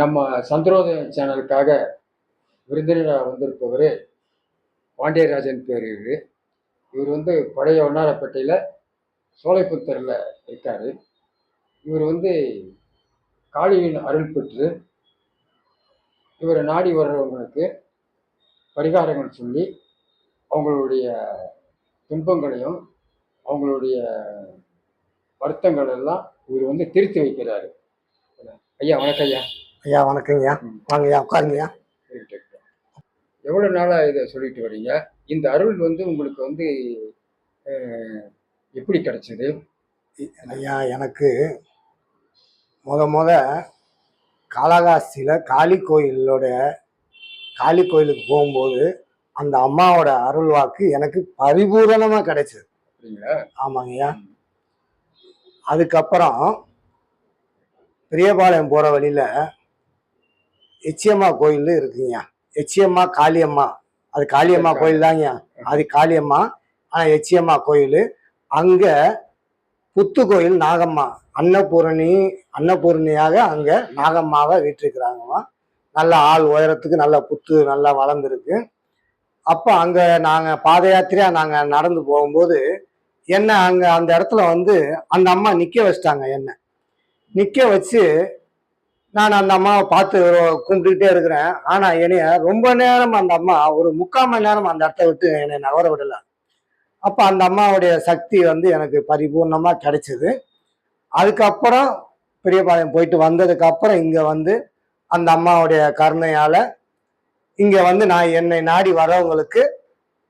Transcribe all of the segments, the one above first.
நம்ம சந்திரோதய சேனலுக்காக விருந்தினராக வந்திருப்பவர் பாண்டியராஜன் பேர் இவர். இவர் வந்து பழைய ஒன்னாரப்பேட்டையில் சோலைப்புத்தரில் இருக்கார். இவர் வந்து காளியின் அருள் பெற்று இவரை நாடி வர்றவங்களுக்கு பரிகாரங்கள் சொல்லி அவங்களுடைய துன்பங்களையும் அவங்களுடைய வருத்தங்கள் எல்லாம் இவர் வந்து திருத்தி வைக்கிறாரு. ஐயா வணக்கம் ஐயா. ஐயா வணக்கங்கய்யா வாங்கய்யா உட்காருங்கய்யா இருக்கட்டும். எவ்வளவு நாளா இதை சொல்லிட்டு வர்றீங்க இந்த அருள் வந்து உங்களுக்கு வந்து எப்படி கிடைச்சது? ஐயா எனக்கு முத முத காளகாஸ்தியில் காளி கோயிலோட காளி கோயிலுக்கு போகும்போது அந்த அம்மாவோட அருள் வாக்கு எனக்கு பரிபூரணமாக கிடைச்சது. ஆமாங்கய்யா அதுக்கப்புறம் பெரியபாளையம் போகிற வழியில் எச்சியம்மா கோயில் இருக்குங்கய்யா. எச்சியம்மா காளியம்மா. அது காளியம்மா கோயில் தாங்கய்யா அது காளியம்மா ஆனால் எச்சியம்மா கோயில். அங்கே புத்து கோயில் நாகம்மா. அன்னபூரணி அன்னபூரணியாக அங்கே நாகம்மாவை வீற்றிருக்கிறாங்கம்மா. நல்ல ஆள் உயரத்துக்கு நல்ல புத்து நல்லா வளர்ந்துருக்கு. அப்போ அங்கே நாங்கள் பாத யாத்திரையாக நாங்கள் நடந்து போகும்போது என்ன அங்கே அந்த இடத்துல வந்து அந்த அம்மா நிற்க வச்சிட்டாங்க என்ன. நிற்க வச்சு நான் அந்த அம்மாவை பார்த்து கும்பிட்டுக்கிட்டே இருக்கிறேன். ஆனால் என்னைய ரொம்ப நேரம் அந்த அம்மா ஒரு முக்கால் மணி நேரம் அந்த இடத்த விட்டு என்னை நகர விடலை. அப்போ அந்த அம்மாவுடைய சக்தி வந்து எனக்கு பரிபூர்ணமாக கிடைச்சிது. அதுக்கப்புறம் பெரியபாளையம் போயிட்டு வந்ததுக்கு அப்புறம் இங்கே வந்து அந்த அம்மாவுடைய கருணையால் இங்கே வந்து நான் என்னை நாடி வரவங்களுக்கு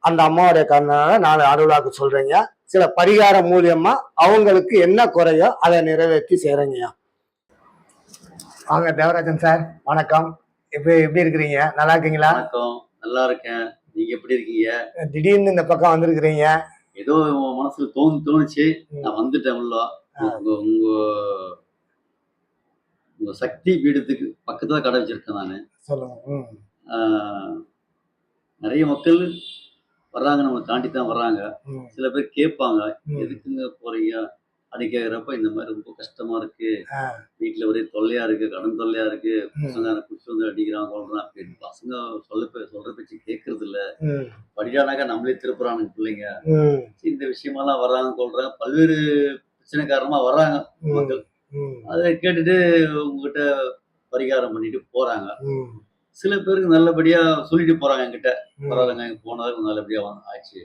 அந்த அம்மாவுடைய கருணையால நான் அருளாக்கு சொல்றேங்க சில பரிகார மூலியமா அவங்களுக்கு என்ன குறையோ அதை நிறைவேற்றி செய்கிறேங்கய்யா வாங்க தேவராஜன் சார் வணக்கம். எப்படி எப்படி இருக்கிறீங்க? நல்லா இருக்கீங்களா? வணக்கம். நல்லா இருக்கேன். நீங்க எப்படி இருக்கீங்க? திடீர்னு இந்த பக்கம் வந்திருக்கிறீங்க. ஏதோ உன் மனசுல தோணு தோணுச்சு. நான் வந்துட்டேன் உள்ள. உங்க உங்க உங்க சக்தி பீடத்துக்கு பக்கத்துல கடை வச்சிருக்கேன் நானு. சொல்லுங்க. நிறைய மக்கள் வர்றாங்க. நம்ம தாண்டி தான் வர்றாங்க சில பேர் கேட்பாங்க. எதுக்குங்க போறீங்க? அப்படி கேட்குறப்ப இந்த மாதிரி ரொம்ப கஷ்டமா இருக்கு. வீட்டுல ஒரே தொல்லையா இருக்கு கடன் தொல்லையா இருக்கு. பசங்க குடிச்சு வந்து அடிக்கிறாங்க கொள்றான் அப்படின்னு பசங்க சொல்ல பே- சொல்ற பேச்சு கேட்கறது இல்ல. ம். படிடானாக்கா நம்மளே திருப்புறானுங்க பிள்ளைங்க. இந்த விஷயமெல்லாம் வர்றாங்க கொள்றாங்க பல்வேறு பிரச்சனை காரணமா வர்றாங்க மக்கள். அதை கேட்டுட்டு உங்ககிட்ட பரிகாரம் பண்ணிட்டு போறாங்க. சில பேருக்கு நல்லபடியா சொல்லிட்டு போறாங்க என்கிட்ட. பரவாயில்லைங்க இங்க போனது நல்லபடியா ஆச்சு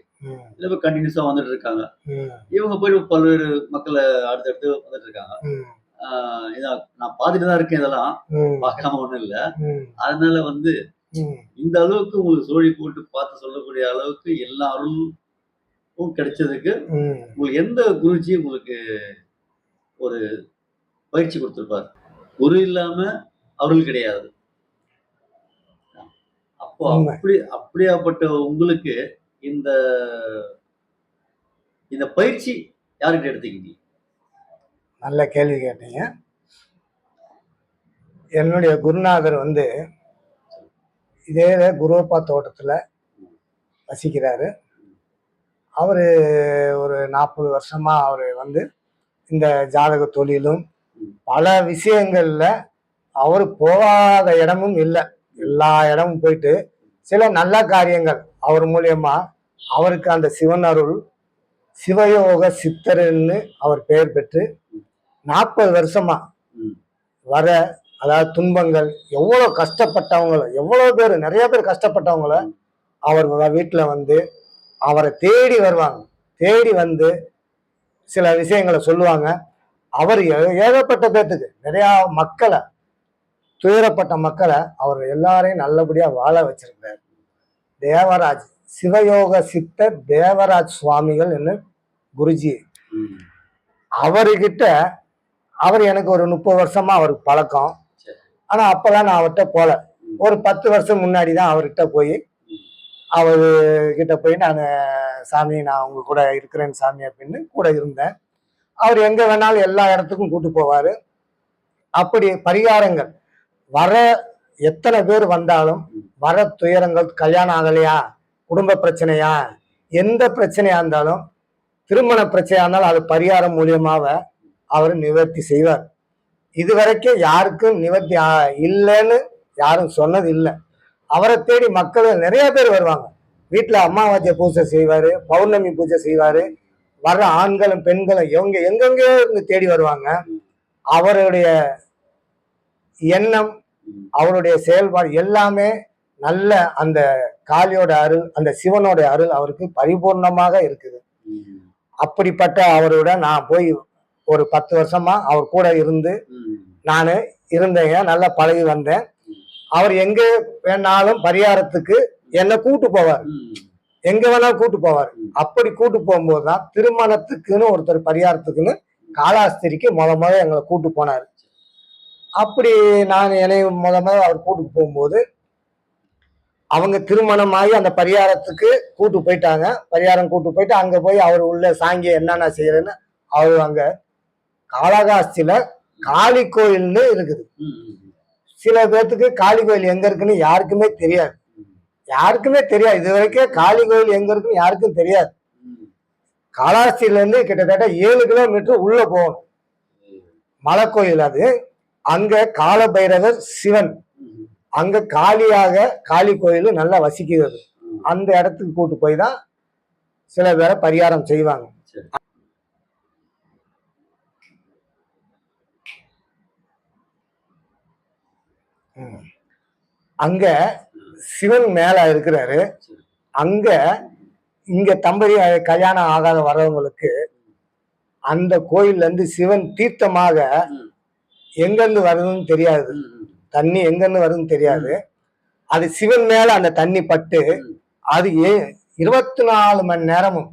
சில பேர் கண்டினியூஸா வந்துட்டு இருக்காங்க. இவங்க போயிட்டு பல்வேறு மக்களை அடுத்தடுத்து வந்துட்டு இருக்காங்க. நான் பார்த்துட்டு தான் இருக்கேன் இதெல்லாம். பார்க்காம ஒண்ணும் இல்ல. அதனால வந்து இந்த அளவுக்கு உங்களுக்கு சோழி போட்டு பார்த்து சொல்லக்கூடிய அளவுக்கு எல்லா அருளும் கிடைச்சதுக்கு உங்களுக்கு எந்த குருஜி உங்களுக்கு ஒரு பயிற்சி கொடுத்துருப்பார். குரு இல்லாம அருள் கிடையாது. அப்போ. அப்படி அப்படியாப்பட்ட உங்களுக்கு இந்த இந்த பயிற்சி யார்கிட்ட எடுத்துக்கிட்டீங்க? நல்ல கேள்வி கேட்டீங்க. என்னுடைய குருநாதர் வந்து இதே குருவப்பா தோட்டத்தில் வசிக்கிறாரு. அவர் ஒரு நாற்பது வருஷமாக அவர் வந்து இந்த ஜாதக தொழிலும் பல விஷயங்களில் அவர் போகாத இடமும் இல்லை. எல்லா இடமும் போயிட்டு சில நல்ல காரியங்கள் அவர் மூலியமா அவருக்கு அந்த சிவன் அருள் சிவயோக சித்தர்ன்னு அவர் பெயர் பெற்று நாற்பது வருஷமா. வர அதாவது துன்பங்கள் எவ்வளோ கஷ்டப்பட்டவங்களோ எவ்வளோ பேர் நிறைய பேர் கஷ்டப்பட்டவங்கள அவர் வீட்டில் வந்து அவரை தேடி வருவாங்க. தேடி வந்து சில விஷயங்களை சொல்லுவாங்க. அவர் ஏகப்பட்ட பேர்த்துக்கு நிறையா மக்களை துயரப்பட்ட மக்களை அவர் எல்லாரையும் நல்லபடியாக வாழ வச்சிருக்கிறார். தேவராஜ் சிவயோக சித்தர் தேவராஜ் சுவாமிகள் என்ன குருஜி. அவர்கிட்ட அவர் எனக்கு ஒரு முப்பது வருஷமா அவருக்கு பழக்கம். சரி. ஆனா அப்பெல்லாம் நான் அவர்கிட்ட போல. ஒரு பத்து வருஷம் முன்னாடி தான் அவர்கிட்ட போய் அவர் கிட்ட போய் நான் சாமி நான் உங்க கூட இருக்கிறேன் சாமி அப்படின்னு கூட இருந்தேன். அவர் எங்க வேணாலும் எல்லா இடத்துக்கும் கூட்டு போவாரு. அப்படி பரிகாரங்கள் வர எத்தனை பேர் வந்தாலும் வர துயரங்கள் கல்யாணம் ஆகலையா? குடும்ப பிரச்சனையா? எந்த பிரச்சனையா இருந்தாலும் திருமண பிரச்சனையா இருந்தாலும் அது பரிகாரம் மூலியமாக அவர் நிவர்த்தி செய்வார். இது வரைக்கும் யாருக்கும் நிவர்த்தி இல்லைன்னு யாரும் சொன்னது இல்லை அவரை தேடி மக்கள் நிறைய பேர் வருவாங்க. வீட்டில் அமாவாசை பூஜை செய்வார் பௌர்ணமி பூஜை செய்வார். வர்ற ஆண்களும் பெண்களும் எங்க எங்கெங்கேயோ இருந்து தேடி வருவாங்க. அவருடைய எண்ணம் அவனுடைய அவருடைய செயல்பாடு எல்லாமே நல்ல அந்த காளியோட அருள் அந்த சிவனோட அருள் அவருக்கு பரிபூர்ணமாக இருக்குது. அப்படிப்பட்ட அவரோட நான் போய் ஒரு பத்து வருஷமா அவர் கூட இருந்து நான் இருந்தேங்க நல்லா பழகி வந்தேன். அவர் எங்க வேணாலும் பரிகாரத்துக்கு என்னை கூட்டு போவார். எங்க வேணாலும் கூட்டு போவார். அப்படி கூட்டு போகும்போது தான் திருமணத்துக்குன்னு ஒருத்தர் பரிகாரத்துக்குன்னு காலாஸ்திரிக்கு முத முத எங்களை கூட்டு போனார். அப்படி நான் என்னை முத முத அவர் கூட்டு போகும்போது அவங்க திருமணமாகி அந்த பரிகாரத்துக்கு கூட்டு போயிட்டாங்க. பரிகாரம் கூட்டு போயிட்டு அங்கே போய் அவர் உள்ள சாங்கியம் என்னென்ன செய்யறேன்னு அவர் அங்கே காளகாஸ்தியில காளி கோயில்னு இருக்குது. சில பேர்த்துக்கு காளி கோயில் எங்க இருக்குன்னு யாருக்குமே தெரியாது. யாருக்குமே தெரியாது. இது வரைக்கும் காளி கோயில் எங்க இருக்குன்னு யாருக்கும் தெரியாது. காளாஸ்தியிலேருந்து கிட்டத்தட்ட ஏழு கிலோமீட்டர் உள்ள போகணும். மலை கோயில் அது. அங்க கால பைரவர் சிவன். அங்க காளியாக காளி கோயில் நல்லா வசிக்கிறது அந்த இடத்துக்கு கூட்டு போய் தான் சில பேரை பரிகாரம் செய்வாங்க. அங்க சிவன் மேல இருக்கிறாரு. அங்க இங்க தம்பதி கல்யாணம் ஆகாத வரவங்களுக்கு அந்த கோயில்ல இருந்து சிவன் தீர்த்தமாக. எங்கிருந்து வருதுன்னு தெரியாது. தண்ணி எங்கேருந்து வருதுன்னு தெரியாது. அது சிவன் மேல அந்த தண்ணி பட்டு அது ஏ இருபத்தி நாலு மணி நேரமும்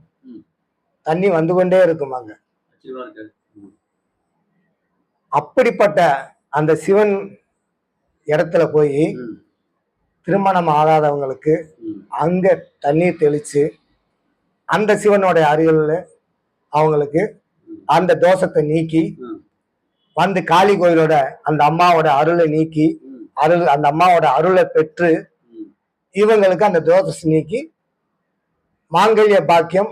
தண்ணி வந்து கொண்டே இருக்குமாங்க அங்க. அப்படிப்பட்ட அந்த சிவன் இடத்துல போய் திருமணம் ஆகாதவங்களுக்கு அங்க தண்ணீர் தெளிச்சு அந்த சிவனோட அருகில் அவங்களுக்கு அந்த தோஷத்தை நீக்கி வந்து காளி கோயிலோட அந்த அம்மாவோட அருளை நீக்கி அருள் அந்த அம்மாவோட அருளை பெற்று இவங்களுக்கு அந்த தோஷத்தை நீக்கி மாங்கல்ய பாக்கியம்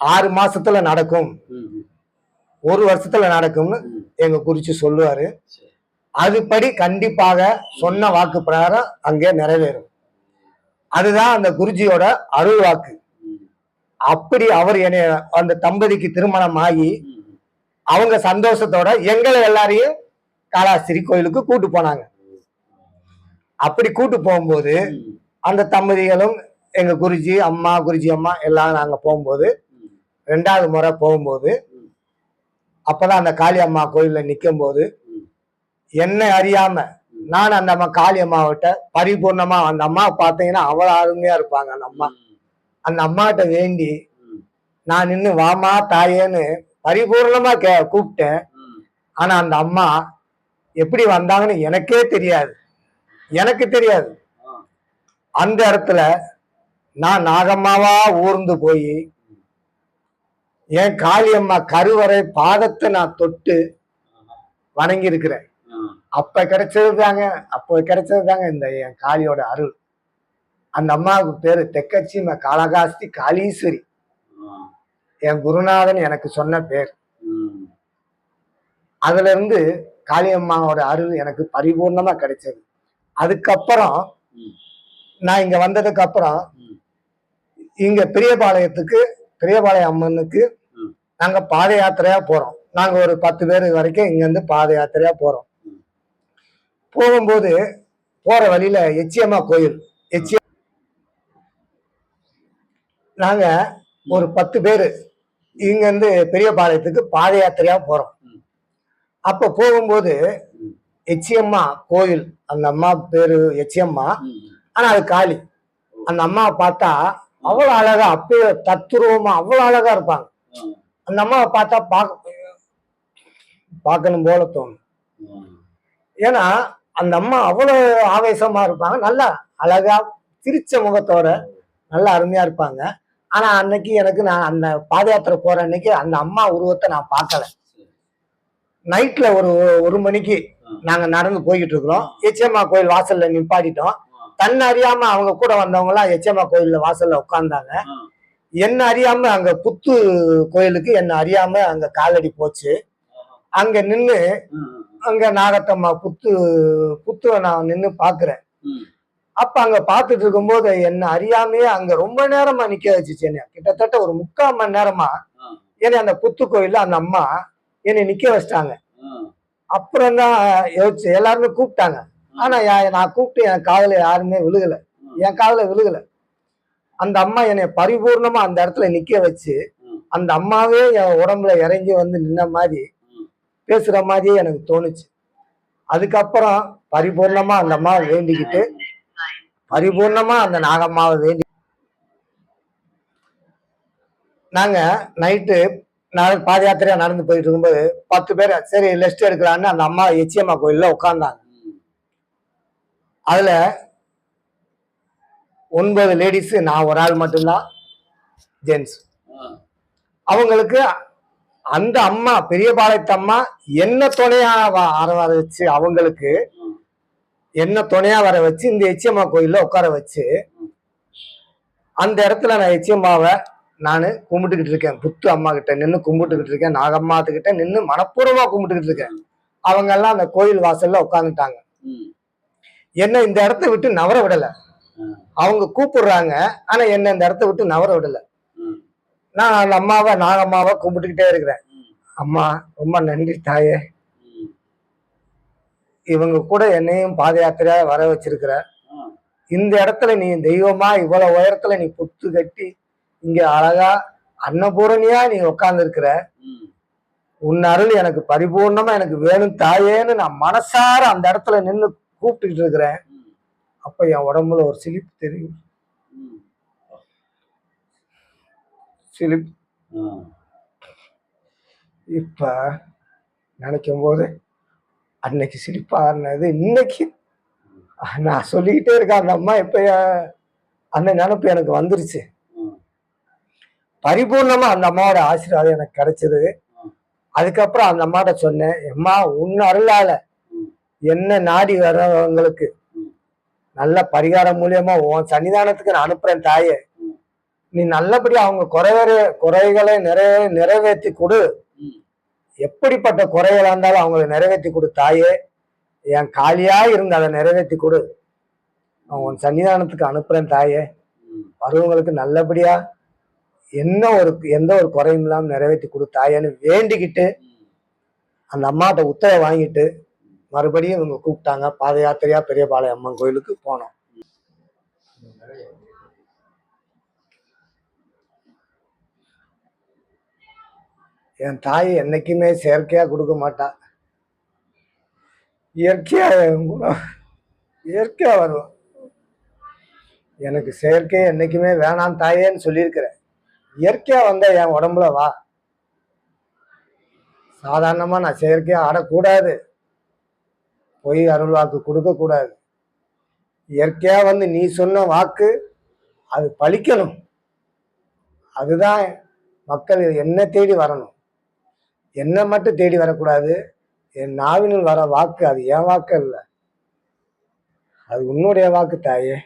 ஆறு மாசத்துல நடக்கும். ஒரு வருஷத்துல நடக்கும்னு எங்க குறிச்சு சொல்லுவாரு. அதுபடி கண்டிப்பாக சொன்ன வாக்கு பிரகாரம் அங்கே நிறைவேறும். அதுதான் அந்த குருஜியோட அருள் வாக்கு. அப்படி அவர் என்னை அந்த தம்பதிக்கு திருமணம் ஆகி அவங்க சந்தோஷத்தோட எங்களை எல்லாரையும் காளாஸ்திரி கோயிலுக்கு கூட்டு போனாங்க. அப்படி கூட்டு போகும்போது அந்த தம்பதிகளும் எங்க குருஜி அம்மா குருஜி அம்மா எல்லாம் நாங்க போகும்போது ரெண்டாவது முறை போகும்போது அப்பதான் அந்த காளி அம்மா கோயில்ல நிற்கும் போது என்னை அறியாம நான் அந்த அம்மா காளி அம்மாவிட்ட பரிபூர்ணமா அந்த அம்மா பார்த்தீங்கன்னா அவ்வளவு அருமையா இருப்பாங்க அந்த அம்மா. அந்த அம்மாட்ட வேண்டி நான் நின்று வாமா தாயேன்னு பரிபூர்ணமா கே கூப்பிட்டேன். ஆனா அந்த அம்மா எப்படி வந்தாங்கன்னு எனக்கே தெரியாது எனக்கு தெரியாது. அந்த இடத்துல நான் நாகம்மாவா ஊர்ந்து போய் என் காளியம்மா கருவறை பாதத்தை நான் தொட்டு வணங்கி இருக்கிறேன். அப்ப கிடைச்சது தாங்க அப்போ கிடைச்சது தாங்க இந்த என் காளியோட அருள் அந்த அம்மாவுக்கு பேரு தெக்கச்சி காளகாஸ்தி காளீஸ்வரி. என் குருநாதன் எனக்கு சொன்ன பேர். அதுல இருந்து காளியம்மாவோட அருள் எனக்கு பரிபூர்ணமா கிடைச்சது அதுக்கப்புறம். நான் இங்க வந்ததுக்கு அப்புறம். இங்க பெரியபாளையத்துக்கு பெரியபாளையம் அம்மனுக்கு. நாங்க பாத யாத்திரையா போறோம் நாங்க ஒரு பத்து பேர் வரைக்கும் இங்க இருந்து பாத யாத்திரையா போறோம். போகும்போது போற வழியில எச்சியம்மா கோயில் எச்சிய நாங்க ஒரு பத்து பேர் இங்க இருந்து பெரியபாளையத்துக்கு பாத யாத்திரையா போறோம். அப்ப போகும்போது எச்சியம்மா கோயில் அந்த அம்மா பேரு எச்சியம்மா ம். ஆனா அது காளி அந்த அம்மாவை பார்த்தா அவ்வளவு அழகா அப்பயே தத்துருவமா அவ்வளவு அழகா இருப்பாங்க. அந்த அம்மாவை பார்த்தா பார்க்க பார்க்கணும் போல தோணும். ஏன்னா அந்த அம்மா அவ்வளவு ஆவேசமா இருப்பாங்க. நல்லா அழகா சிரிச்ச முகத்தோட நல்லா அருமையா இருப்பாங்க. ஆனா அன்னைக்கு எனக்கு நான் அந்த பாத யாத்திரை போற அன்னைக்கு அந்த அம்மா உருவத்தை நான் பார்க்கல. நைட்ல ஒரு ஒரு மணிக்கு நாங்க நடந்து போய்கிட்டு இருக்கிறோம். எச்சம்மா கோயில் வாசல்ல நிப்பாட்டிட்டோம். தன்னை அறியாம அவங்க கூட வந்தவங்க எல்லாம் எச்சம்மா கோயில்ல வாசல்ல உட்கார்ந்தாங்க. என்ன அறியாம அங்க புத்து கோயிலுக்கு என்ன அறியாம அங்க காலடி போச்சு. அங்க நின்று அங்க நாகத்தம்மா புத்து புத்துவ நான் நின்று பாக்குறேன் அப்ப அங்க பார்த்துட்டு இருக்கும்போது என்ன அறியாமையே அங்க ரொம்ப நேரமா நிக்க வச்சுச்சு என்ன கிட்டத்தட்ட ஒரு முக்கால் மணி நேரமா ஆ. என்னை அந்த புத்து கோயில்ல அந்த அம்மா என்னை நிக்க வச்சிட்டாங்க. அப்புறம் தான் யோசிச்சு எல்லாருமே கூப்பிட்டாங்க ஆனா நான் கூப்பிட்டு என் காதுல யாருமே விழுகல என் காதுல விழுகல அந்த அம்மா என்னை பரிபூர்ணமா அந்த இடத்துல நிக்க வச்சு. அந்த அம்மாவே என் உடம்புல இறங்கி வந்து நின்ன மாதிரி. பேசுற மாதிரியே எனக்கு தோணுச்சு அதுக்கப்புறம் பரிபூர்ணமா அந்த அம்மாவை வேண்டிக்கிட்டு பரிபூர்ணமா அந்த நாகம்மாவை வேண்டி நாங்க நைட்டு நான் பாத யாத்திரையா நடந்து போயிட்டு இருக்கும்போது பத்து பேர் சரி லெஸ்ட் எடுக்கலான்னு அந்த அம்மா எச்சியம்மா கோயில்ல உட்கார்ந்தாங்க. அதுல ஒன்பது லேடிஸ் நான் ஒரு ஆள் மட்டும்தான் ஜென்ஸ். அவங்களுக்கு அந்த அம்மா பெரிய பாளையத்து அம்மா என்ன துணையா வ- வர வர வச்சு அவங்களுக்கு. என்ன துணையா வர வச்சு இந்த எச்சியம்மா கோயில்ல உட்கார வச்சு அந்த இடத்துல நான் எச்சியம்மாவை நான் கும்பிட்டுக்கிட்டு இருக்கேன். புத்து அம்மா கிட்ட நின்று கும்பிட்டுக்கிட்டு இருக்கேன். நாகம்மாத்துக்கிட்ட நின்று மனப்பூர்வமா கும்பிட்டுக்கிட்டு இருக்கேன். அவங்க எல்லாம் அந்த கோயில் வாசல்ல உட்காந்துட்டாங்க என்ன இந்த இடத்த விட்டு நவர விடல. அவங்க கூப்பிடுறாங்க ஆனா என்ன இந்த இடத்த விட்டு நவர விடல. நான் அந்த அம்மாவை நாகம்மாவை கும்பிட்டுக்கிட்டே இருக்கிறேன். அம்மா ரொம்ப நன்றி தாயே. இவங்க கூட என்னையும் பாத யாத்திரையா வர வச்சிருக்கிற. இந்த இடத்துல நீ தெய்வமா இவ்வளவு உயரத்துல நீ புத்து கட்டி இங்க அழகா அன்னபூரணியா நீ உட்கார்ந்து இருக்கிற ம். உன் அருள் எனக்கு பரிபூர்ணமா எனக்கு வேணும் தாயேன்னு நான் மனசார அந்த இடத்துல நின்னு கூப்பிட்டுக்கிட்டு இருக்கிறேன். அப்ப என் உடம்புல ஒரு சிலிப்பு தெரியும் ஆ. இப்ப நினைக்கும் போது அன்னைக்கு சிரிப்பா இன்னைக்கு? நான் சொல்லிக்கிட்டே இருக்கேன் அந்த அம்மா இப்ப அந்த நினப்பு எனக்கு வந்துருச்சு. பரிபூர்ணமா அந்த அம்மாவோட ஆசீர்வாதம் எனக்கு கிடைச்சது. அதுக்கப்புறம் அந்த அம்மாட்ட சொன்னேன் எம்மா உன் அருளால என்ன நாடி வர்றவங்களுக்கு நல்ல பரிகாரம் மூலியமா உன் சன்னிதானத்துக்கு நான் அனுப்புறேன் தாயே. நீ நல்லபடியா அவங்க குறைவரை குறைகளை நிறைவே நிறைவேற்றி கொடு. எப்படிப்பட்ட குறைகளாக இருந்தாலும் அவங்களை நிறைவேற்றி கொடு தாயே. என் காலியாக இருந்து அதை நிறைவேற்றி கொடு. உன் சன்னிதானத்துக்கு அனுப்புறேன் தாயே. ம். வருவங்களுக்கு நல்லபடியா என்ன ஒரு எந்த ஒரு குறையும் இல்லாமல் நிறைவேற்றி கொடு தாயேன்னு வேண்டிக்கிட்டு அந்த அம்மாட்ட உத்தரவை வாங்கிட்டு மறுபடியும் இவங்க கூப்பிட்டாங்க. பாத யாத்திரையா பெரியபாளையம் அம்மன் கோயிலுக்கு போனோம். என் தாய் என்றைக்குமே செயற்கையாக கொடுக்க மாட்டா. இயற்கையாக கூட இயற்கையாக வருவோம் வரும் எனக்கு செயற்கை என்றைக்குமே வேணாம் தாயேன்னு சொல்லியிருக்கிறேன். இயற்கையாக வந்தா என் உடம்புல வா. சாதாரணமாக நான் செயற்கையாக ஆடக்கூடாது. பொய் அருள் வாக்கு கொடுக்கக்கூடாது. இயற்கையாக வந்து நீ சொன்ன வாக்கு அது பழிக்கணும். அதுதான் மக்கள் என்ன தேடி வரணும். என்னை மட்டும் தேடி வரக்கூடாது. என் நாவினில் வர வாக்கு அது என் வாக்கு இல்லை அது உன்னுடைய வாக்கு தாயே.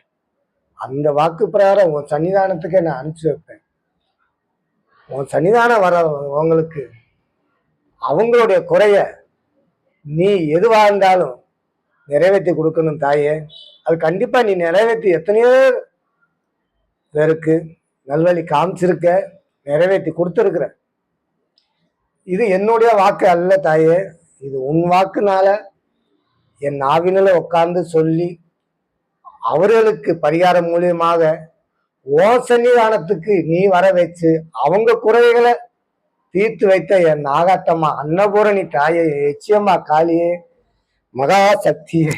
அந்த வாக்கு பிரகாரம் உன் சன்னிதானத்துக்கே நான் அனுப்பிச்சு வைப்பேன். உன் சன்னிதானம் வர உங்களுக்கு அவங்களுடைய குறைய நீ எதுவாக இருந்தாலும் நிறைவேற்றி கொடுக்கணும் தாயே. அது கண்டிப்பாக நீ நிறைவேற்றி எத்தனையோ பேருக்கு நல்வழி காமிச்சிருக்க நிறைவேற்றி கொடுத்துருக்குற. இது என்னுடைய வாக்கு அல்ல தாயே. இது உன் வாக்குனால என் ஆவினில் உட்கார்ந்து சொல்லி அவர்களுக்கு பரிகாரம் மூலியமாக ஓ சன்னிதானத்துக்கு நீ வர வச்சு அவங்க குறைகளை தீர்த்து வைத்த என் நாகாத்தம்மா அன்னபூரணி தாயே எச்சியம்மா காளியே மகா சக்தியே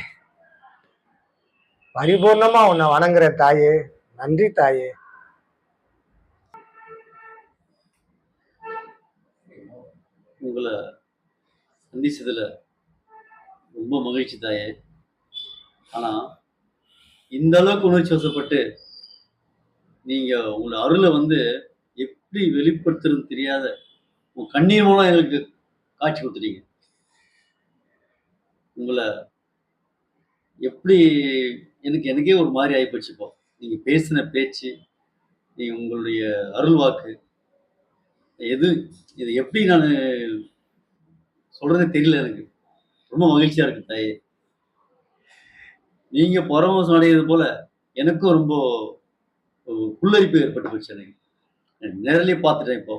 பரிபூர்ணமா உன்னை வணங்குற தாயே. நன்றி தாயே. உங்களை சந்திச்சதில் ரொம்ப மகிழ்ச்சி தாயே. ஆனால் இந்த அளவுக்கு உணர்ச்சி வசப்பட்டு நீங்கள் உங்களோட அருளை வந்து எப்படி வெளிப்படுத்துறது தெரியாத உங்கள் கண்ணீர் மூலம் எங்களுக்கு காட்சி கொடுத்துட்டீங்க. உங்களை எப்படி எனக்கு எனக்கே ஒரு மாதிரி ஆகிப்போச்சு இப்போ. நீங்கள் பேசின பேச்சு நீங்கள் உங்களுடைய அருள் வாக்கு எது இது எப்படி நான் சொல்றதே தெரியல எனக்கு. ரொம்ப மகிழ்ச்சியா இருக்கு தாயே. நீங்க பரவசம் அடைகிறது போல எனக்கும் ரொம்ப புல்லரிப்பு ஏற்பட்டு போச்சு எனக்கு. நேரிலே பார்த்துட்டேன் இப்போ.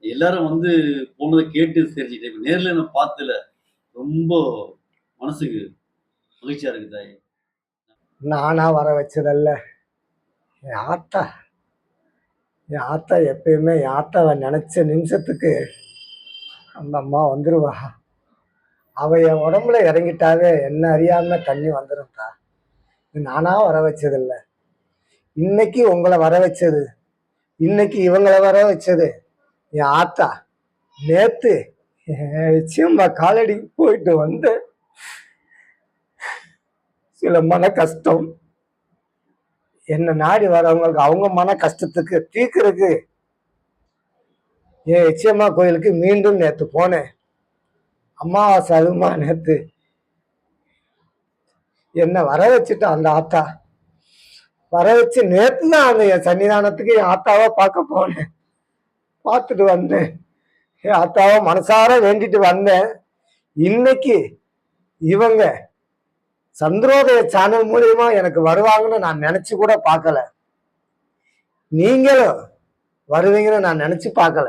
எல்லாரும் வந்து போனதை கேட்டு தெரிஞ்சுக்கிட்டேன். இப்போ நேரில் நான் பார்த்ததுல ரொம்ப மனசுக்கு மகிழ்ச்சியா இருக்கு தாயே. நானா வர வச்சதல்ல. ஆத்தா. என் ஆத்தா எப்பயுமே என் ஆத்தாவை நினச்ச நிமிஷத்துக்கு அந்த அம்மா வந்துடுவா அவ என் உடம்புல இறங்கிட்டாவே என்ன அறியாமல் தண்ணி வந்துடும்ப்பா இது நானாக வர வச்சதில்லை. இன்னைக்கு உங்களை வர வச்சது. இன்னைக்கு இவங்களை வர வச்சது. என் ஆத்தா. நேத்து நிச்சயமா காலடி போயிட்டு வந்து சில மன கஷ்டம் என்னை நாடி வரவங்களுக்கு அவங்க மன கஷ்டத்துக்கு தீர்க்கறதுக்கு. என் எச்சியம்மா கோயிலுக்கு மீண்டும் நேத்து போனேன். அம்மாவாசை அதுமா நேத்து. என்னை வர வச்சுட்டான் அந்த ஆத்தா? வர வச்சு நேத்து தான் அந்த என் சன்னிதானத்துக்கு என் ஆத்தாவை பார்க்க போனேன். பார்த்துட்டு வந்தேன். என் ஆத்தாவை மனசார வேண்டிட்டு வந்தேன். இன்னைக்கு இவங்க சந்திரோதய சேனல் மூலியமா எனக்கு வருவாங்கன்னு நான் நினைச்சு கூட பார்க்கல. நீங்களும் வருவீங்கன்னு நான் நினைச்சு பார்க்கல.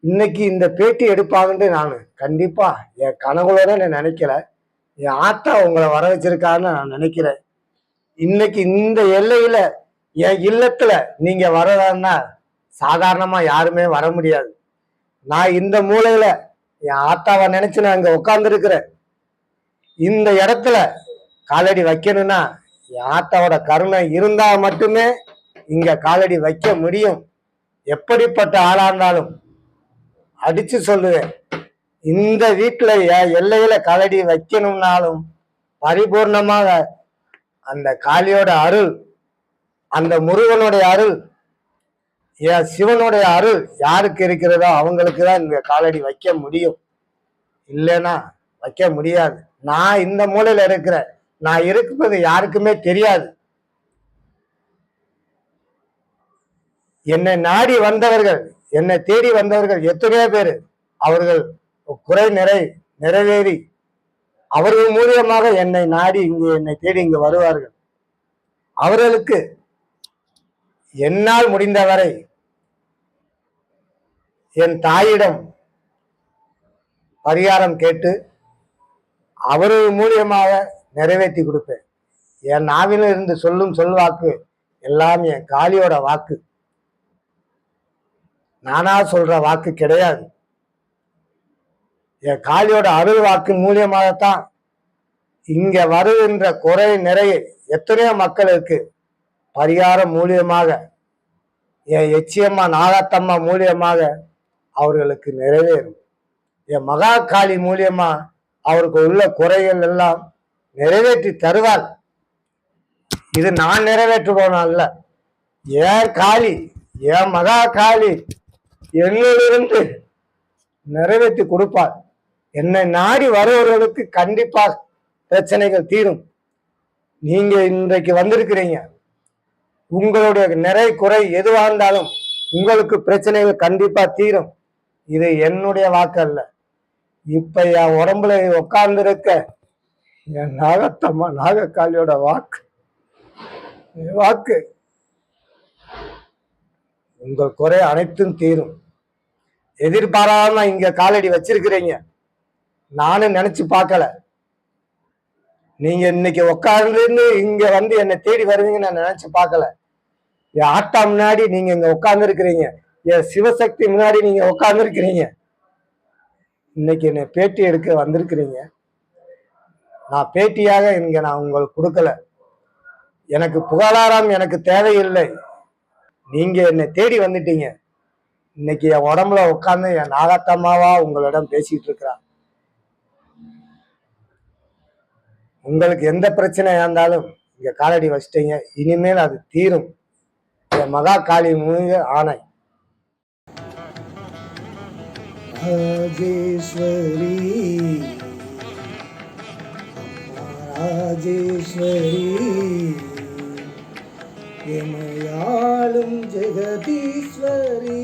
இன்னைக்கு இந்த பேட்டி எடுப்பாங்கன்னு நான் கண்டிப்பா என் கனவுகளோட நான் நினைக்கல. என் ஆத்தா உங்களை வர வச்சிருக்காருன்னு நான் நினைக்கிறேன். இன்னைக்கு இந்த எல்லையில என் இல்லத்துல நீங்க வரலன்னா சாதாரணமா யாருமே வர முடியாது. நான் இந்த மூலையில என் ஆத்தாவை நினைச்சு நான் இங்க உட்கார்ந்து இந்த இடத்துல காலடி வைக்கணும்னா என் ஆத்தாவோட கருணை இருந்தா மட்டுமே இங்க காலடி வைக்க முடியும். எப்படிப்பட்ட ஆளா இருந்தாலும் அடிச்சு சொல்லுவேன். இந்த வீட்டுல என் எல்லையில காலடி வைக்கணும்னாலும் பரிபூர்ணமாக அந்த காளியோட அருள் அந்த முருகனுடைய அருள் என் சிவனுடைய அருள் யாருக்கு இருக்கிறதோ அவங்களுக்கு தான் இந்த காலடி வைக்க முடியும். இல்லைன்னா வைக்க முடியாது. நான் இந்த மூலையில இருக்கிறேன். நான் இருப்பது யாருக்குமே தெரியாது. என்னை நாடி வந்தவர்கள் என்னை தேடி வந்தவர்கள் எத்தனையோ பேர். அவர்கள் குறை நிறை நிறைவேறி அவர்கள் மூலியமாக என்னை நாடி இங்கு என்னை தேடி இங்கு வருவார்கள். அவர்களுக்கு என்னால் முடிந்தவரை என் தாயிடம் பரிகாரம் கேட்டு அவர் மூலியமாக நிறைவேற்றி கொடுப்பேன். என் நாவில் இருந்து சொல்லும் சொல்வாக்கு எல்லாம் என் காளியோட வாக்கு. நானா சொல்ற வாக்கு கிடையாது. என் காளியோட அருள் வாக்கு மூலியமாகத்தான் இங்க வருகின்ற குறை நிறைய எத்தனையோ மக்களுக்கு பரிகாரம் மூலியமாக என் எச்சியம்மா நாகாத்தம்மா மூலியமாக அவர்களுக்கு நிறைவேறும். என் மகா காளி மூலியமா அவருக்கு உள்ள குறைகள் எல்லாம் நிறைவேற்றி தருவார். இது நான் நிறைவேற்றுவோம் அல்ல. ஏன் காளி என் மகா காளி என்னிலிருந்து நிறைவேற்றி கொடுப்பார். என்னை நாடி வருபவர்களுக்கு கண்டிப்பாக பிரச்சனைகள் தீரும். நீங்க இன்றைக்கு வந்திருக்கிறீங்க. உங்களுடைய நிறை குறை எதுவாக இருந்தாலும் உங்களுக்கு பிரச்சனைகள் கண்டிப்பா தீரும். இது என்னுடைய வாக்கு அல்ல. இப்ப என் உடம்புல உட்கார்ந்துருக்க என் நாகத்தம்மா நாகக்காளியோட வாக்கு. என் வாக்கு. உங்கள் குறை அனைத்தும் தீரும். எதிர்பாராம இங்க காலடி வச்சிருக்கிறீங்க. நானும் நினைச்சு பார்க்கல. நீங்க இன்னைக்கு உட்கார்ந்து இங்க வந்து என்னை தேடி வருவீங்கன்னு நான் நினைச்சு பார்க்கல. என் ஆட்டா முன்னாடி நீங்க இங்க உட்கார்ந்து இருக்கிறீங்க என் சிவசக்தி முன்னாடி நீங்க உட்கார்ந்து இருக்கிறீங்க இன்னைக்கு என்னை பேட்டி எடுக்க வந்திருக்கிறீங்க. நான் பேட்டியாக இங்க நான் உங்களுக்கு கொடுக்கல. எனக்கு புகழாரம் எனக்கு தேவையில்லை. நீங்க என்னை தேடி வந்துட்டீங்க. இன்னைக்கு என் உடம்புல உட்காந்து என் நாகத்தம்மாவா உங்களிடம் பேசிட்டு இருக்கிறான் உங்களுக்கு எந்த பிரச்சனையாக இருந்தாலும் இங்க காலடி வச்சிட்டீங்க. இனிமேல் அது தீரும். என் மகா காளி மூங்க ஆணை. Rajeshwari Rajeshwari Emayalum Jagadishwari Rajeshwari